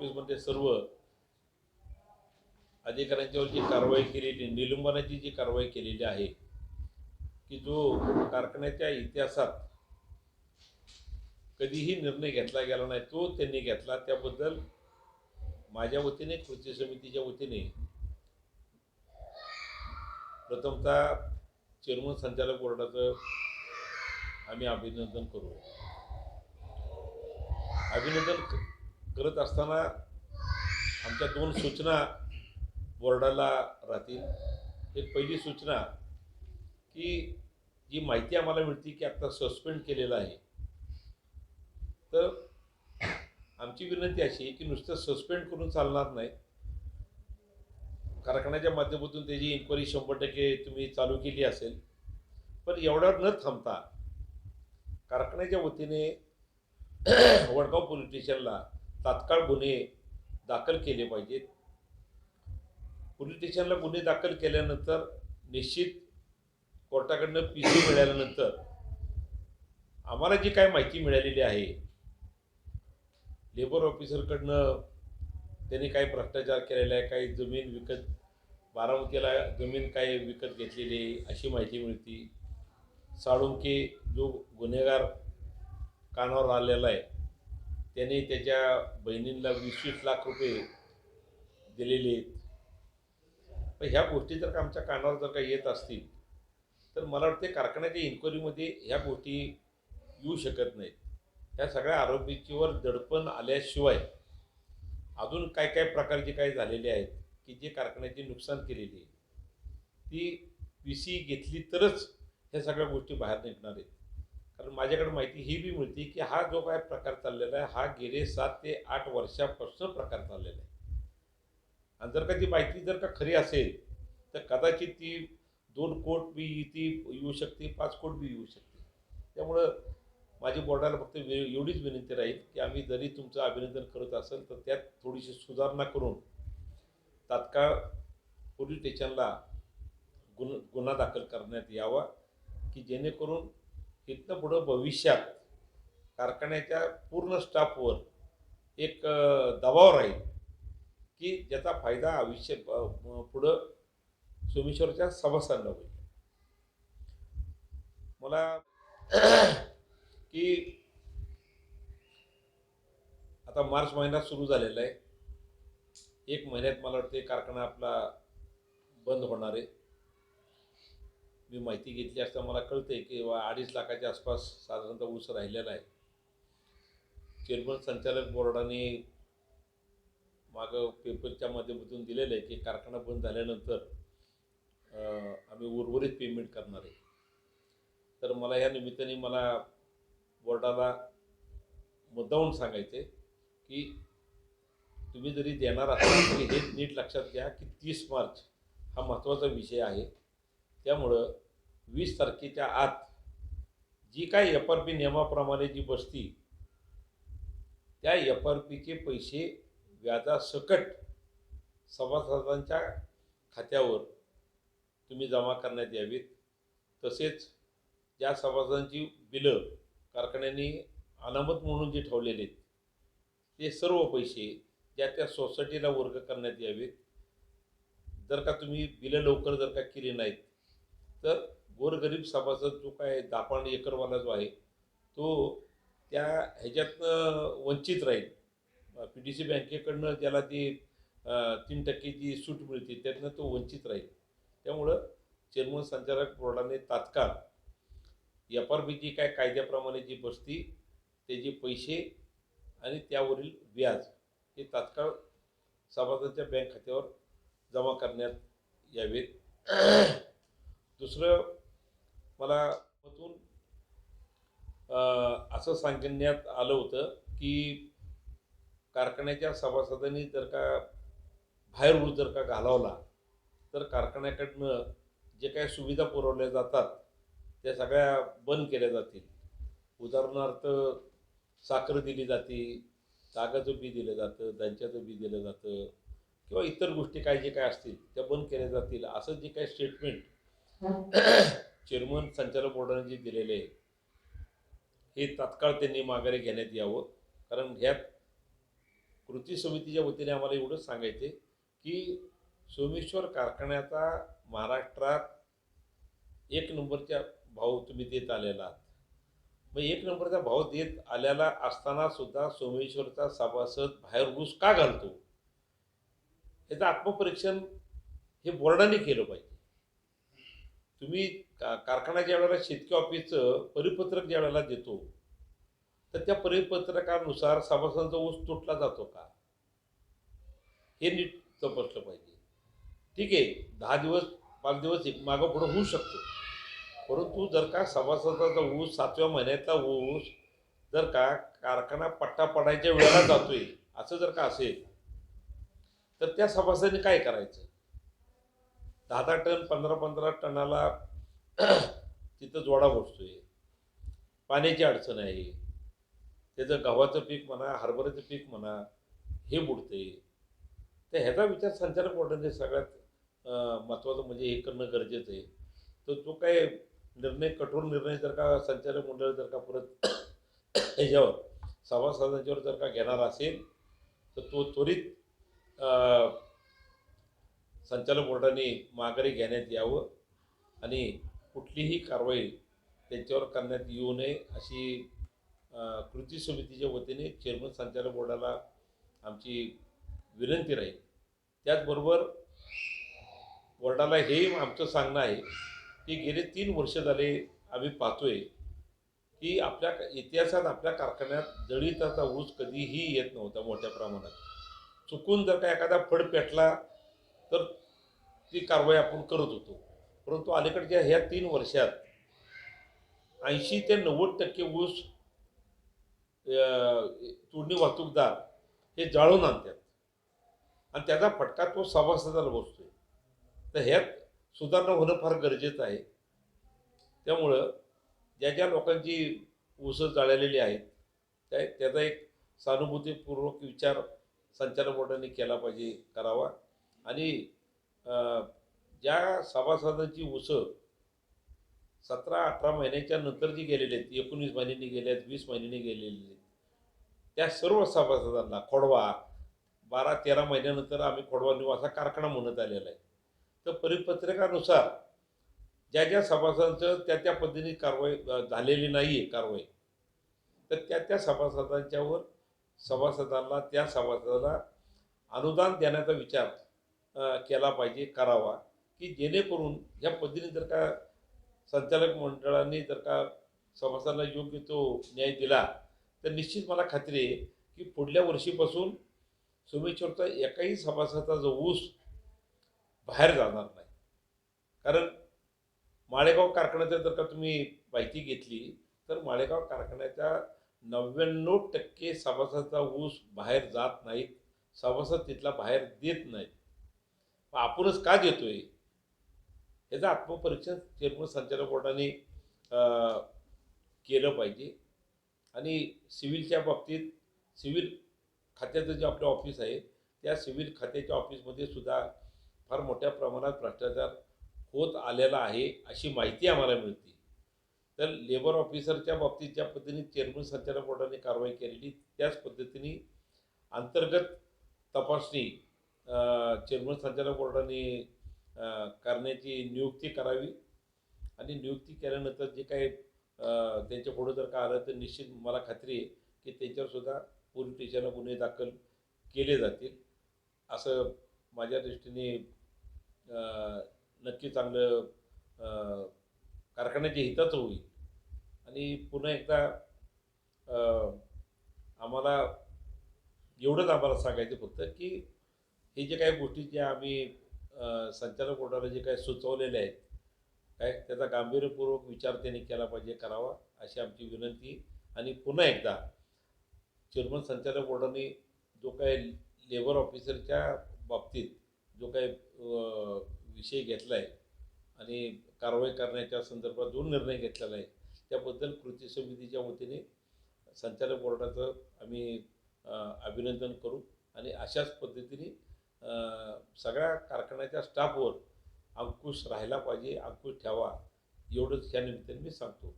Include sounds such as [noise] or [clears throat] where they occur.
ऑफिसमध्ये सर्व अधिकाऱ्यांच्यावर जी कारवाई केलेली निलंबनाची जी कारवाई केलेली आहे की जो कारखान्याच्या इतिहासात कधीही निर्णय घेतला गेला नाही तो त्यांनी घेतला. त्याबद्दल माझ्या वतीने कृती समितीच्या वतीने प्रथमतः चेअरमन संचालक बोर्डाचं आम्ही अभिनंदन करू. अभिनंदन करत असताना आमच्या दोन सूचना बोर्डाला राहतील. एक पहिली सूचना की जी माहिती आम्हाला मिळते की आता सस्पेंड केलेलं आहे. तर आमची विनंती अशी आहे की नुसतं सस्पेंड करून चालणार नाही. कारखान्याच्या माध्यमातून त्याची इन्क्वायरी शंभर टक्के तुम्ही चालू केली असेल. पण एवढ्यावर न थांबता कारखान्याच्या वतीने वडगाव पोलीस स्टेशनला तात्काळ गुन्हे दाखल केले पाहिजेत पोलीस स्टेशनला गुन्हे दाखल केल्यानंतर निश्चित कोर्टाकडनं पी सी मिळाल्यानंतर आम्हाला जी काय माहिती मिळालेली आहे लेबर ऑफिसरकडनं त्यांनी काही भ्रष्टाचार केलेला आहे काही जमीन विकत बारामतीला जमीन काही विकत घेतलेली आहे अशी माहिती मिळते. साळुंके जो गुन्हेगार कानावर आलेला आहे त्याने त्याच्या बहिणींना वीस वीस लाख रुपये दिलेले आहेत. पण ह्या गोष्टी जर का आमच्या कानावर जर का येत असतील तर मला वाटते कारखान्याच्या इन्क्वायरीमध्ये ह्या गोष्टी येऊ शकत नाहीत. ह्या सगळ्या आरोपींच्यावर दडपण आल्याशिवाय अजून काय काय प्रकारचे काय झालेले आहेत की जे कारखान्याचे नुकसान केलेली आहे ती पी सी घेतली तरच ह्या सगळ्या गोष्टी बाहेर निघणार आहेत. कारण माझ्याकडे माहिती ही बी मिळते की हा जो काय प्रकार चाललेला आहे हा गेले सात ते आठ वर्षापासून प्रकार चाललेला आहे. आणि जर का ती माहिती जर का खरी असेल तर कदाचित ती दोन कोट बी ती येऊ शकते पाच कोट बी येऊ शकते. त्यामुळं माझी बोर्डाला फक्त वे एवढीच विनंती राहील की आम्ही जरी तुमचं अभिनंदन करत असेल तर त्यात थोडीशी सुधारणा करून तात्काळ पोलीस स्टेशनला गुन्हा गुन्हा दाखल करण्यात यावा की जेणेकरून इथनं पुढं भविष्यात कारखान्याच्या पूर्ण स्टाफवर एक दबाव राहील की ज्याचा फायदा आयुष्य पुढं सोमेश्वरच्या सभासदांना होईल. मला [clears throat] की आता मार्च महिना सुरू झालेला आहे. एक महिन्यात मला वाटते कारखाना आपला बंद होणार आहे. मी माहिती घेतली असता मला कळते की बा अडीच लाखाच्या आसपास साधारणतः ऊस राहिलेला आहे. चेअरमन संचालक बोर्डाने मागं पेपरच्या माध्यमातून दिलेलं आहे की कारखाना बंद झाल्यानंतर आम्ही उर्वरित पेमेंट करणार आहे. तर मला या निमित्ताने मला बोर्डाला मुद्दावून सांगायचं आहे की तुम्ही जरी देणार असाल तरी हे नीट लक्षात घ्या की तीस मार्च हा महत्त्वाचा विषय आहे. त्यामुळं वीस तारखेच्या आत जी काय एफ आर पी नियमाप्रमाणे जी बसती त्या एफ आर पीचे पैसे व्याजासकट सभासदांच्या खात्यावर तुम्ही जमा करण्यात यावीत. तसेच ज्या सभासदांची बिलं कारखान्यांनी अनामत म्हणून जे ठेवलेले आहेत ते सर्व पैसे ज्या त्या सोसायटीला वर्ग करण्यात यावेत. जर का तुम्ही बिलं लवकर जर का केली नाहीत तर गोरगरीब सभासद जो काय दापाण एकरवाला जो आहे तो त्या ह्याच्यातनं वंचित राहील. पी डी सी बँकेकडनं ज्याला ती तीन टक्के जी सूट मिळते त्यातनं तो वंचित राहील. त्यामुळं चेअरमन संचालक बोर्डाने तात्काळ एफ आर जी काय कायद्याप्रमाणे जी बसती त्याचे पैसे आणि त्यावरील व्याज हे तात्काळ सभासदांच्या बँक खात्यावर जमा करण्यात यावेत. दुसरं मला असं सांगण्यात आलं होतं की कारखान्याच्या सभासदांनी जर का बाहेर ऊस जर का घालवला तर कारखान्याकडनं जे काही सुविधा पुरवल्या जातात त्या सगळ्या बंद केल्या जातील. उदाहरणार्थ साखर दिली जाते तागाचं बी दिलं जातं दांच्याचं बी दिलं जातं किंवा इतर गोष्टी काय जे काय असतील त्या बंद केल्या जातील. असं जे काही स्टेटमेंट [clears throat] चेअरमन संचालक बोर्डाने जे दिलेले आहे हे तात्काळ त्यांनी माघारी घेण्यात यावं. कारण ह्यात कृती समितीच्या वतीने आम्हाला एवढंच सांगायचे की सोमेश्वर कारखान्याचा महाराष्ट्रात एक नंबरच्या भाव तुम्ही देत आलेला आहात. मग एक नंबरचा भाव देत आलेला असताना सुद्धा सोमेश्वरचा सभासद बाहेर ऊस का घालतो? याचं आत्मपरीक्षण हे बोर्डाने केलं पाहिजे. तुम्ही का कारखाना ज्या वेळेला शेतकी ऑफिसचं परिपत्रक ज्या वेळेला देतो तर त्या परिपत्रकानुसार सभासदांचा ऊस तुटला जातो का? हे नीट तपासलं पाहिजे. ठीक आहे दहा दिवस पाच दिवस एक मागं पुढं होऊ शकतो. परंतु जर का सभासदाचा ऊस सातव्या महिन्यातला ऊस जर का कारखाना पट्टा पडायच्या वेळेला जातोय असं जर का असेल तर त्या सभासदांनी काय करायचं? दहा दहा टन पंधरा पंधरा टनाला [clears throat] तिथं जोडा बसतोय. पाण्याची अडचण आहे. त्याचं गव्हाचं पीक म्हणा हरभऱ्याचं पीक म्हणा हे बुडते तर ह्याचा विचार संचालक मंडळाने सगळ्यात महत्त्वाचं म्हणजे हे करणं गरजेचं आहे. तर तो काय निर्णय कठोर निर्णय जर का संचालक मंडळ जर का परत [clears throat] ह्याच्यावर सभासदांच्यावर जर का घेणार असेल तर तो त्वरित संचालक बोर्डाने माघारी घेण्यात यावं आणि कुठलीही कारवाई त्यांच्यावर करण्यात येऊ नये अशी कृती समितीच्या वतीने चेअरमन संचालक बोर्डाला आमची विनंती राहील. त्याचबरोबर बोर्डाला हे आमचं सांगणं आहे की गेले तीन वर्ष झाले आम्ही पाहतोय की आपल्या इतिहासात आपल्या कारखान्यात जळीताचा ऊस कधीही येत नव्हता मोठ्या प्रमाणात. चुकून जर का एखादा फड पेटला तर ती कारवाई आपण करत होतो. परंतु अलीकडच्या ह्या तीन वर्षात ऐंशी ते नव्वद टक्के ऊस तोडणी वाहतूकदार हे जाळून आणतात. आणि त्याचा फटका तो सभासदाला बसतोय. तर ह्यात सुधारणा होणं फार गरजेचं आहे. त्यामुळं ज्या ज्या लोकांची ऊसं जाळलेली आहेत त्या त्याचा एक सहानुभूतीपूर्वक विचार संचालक बोर्डाने केला पाहिजे करावा. आणि ज्या सभासदांची उसळ सतरा अठरा महिन्याच्या नंतर जी गेलेली आहेत एकोणीस महिन्यांनी गेल्या आहेत वीस महिन्यांनी गेलेली आहेत. त्या सर्व सभासदांना खोडवा बारा तेरा महिन्यानंतर आम्ही खोडवा नेऊ असा कारखाना म्हणत आलेला आहे. तर परिपत्रकानुसार ज्या ज्या सभासदांचं त्या त्या पद्धतीने कारवाई झालेली नाही आहे कारवाई तर त्या त्या सभासदांच्यावर सभासदांना त्या सभासदाला अनुदान देण्याचा विचार केला पाहिजे करावा. की जेणेकरून ह्या पद्धतीने जर का संचालक मंडळाने जर का सभासदांना योग्य तो न्याय दिला तर निश्चित मला खात्री आहे की पुढल्या वर्षीपासून सोमेश्वरचा एकाही सभासदाचा ऊस बाहेर जाणार नाही. कारण माळेगाव कारखान्याचा जर का तुम्ही माहिती घेतली तर माळेगाव कारखान्याच्या नव्याण्णव टक्के सभासदाचा ऊस बाहेर जात नाहीत सभासद तिथला बाहेर देत नाहीत. मग आपणच का देतोय याचं आत्मपरीक्षण चेअरमन संचालक बोर्डाने केलं पाहिजे. आणि सिव्हिलच्या बाबतीत सिव्हिल खात्याचं जे आपलं ऑफिस आहे त्या सिव्हिल खात्याच्या ऑफिसमध्ये सुद्धा फार मोठ्या प्रमाणात भ्रष्टाचार होत आलेला आहे अशी माहिती आम्हाला मिळते. तर लेबर ऑफिसरच्या बाबतीत ज्या पद्धतीने चेअरमन संचालक बोर्डाने कारवाई केलेली त्याच पद्धतीने अंतर्गत तपासणी चेअरमन संचालक बोर्डाने करण्याची नियुक्ती करावी. आणि नियुक्ती केल्यानंतर जे काही त्यांच्या पुढं जर का आलं तर निश्चित मला खात्री आहे की त्यांच्यावर सुद्धा पोलीस स्टेशनला गुन्हे दाखल केले जातील. असं माझ्या दृष्टीने नक्की चांगलं कारखान्याच्या हिताचं होईल. आणि पुन्हा एकदा आम्हाला एवढंच आम्हाला सांगायचं फक्त की हे जे काही गोष्टी ज्या आम्ही संचालक बोर्डाला जे काही सुचवलेले आहेत काय त्याचा गांभीर्यपूर्वक विचार त्यांनी केला पाहिजे करावा अशी आमची विनंती आणि पुन्हा एकदा चेअरमन संचालक बोर्डाने जो काही लेबर ऑफिसरच्या बाबतीत जो काही विषय घेतला आहे आणि कारवाई करण्याच्या संदर्भात जो निर्णय घेतलेला आहे त्याबद्दल कृती समितीच्या वतीने संचालक बोर्डाचं आम्ही अभिनंदन करू आणि अशाच पद्धतीने सगळ्या कारखान्याच्या स्टाफवर अंकुश राहायला पाहिजे अंकुश ठेवा. एवढंच या निमित्ताने मी सांगतो.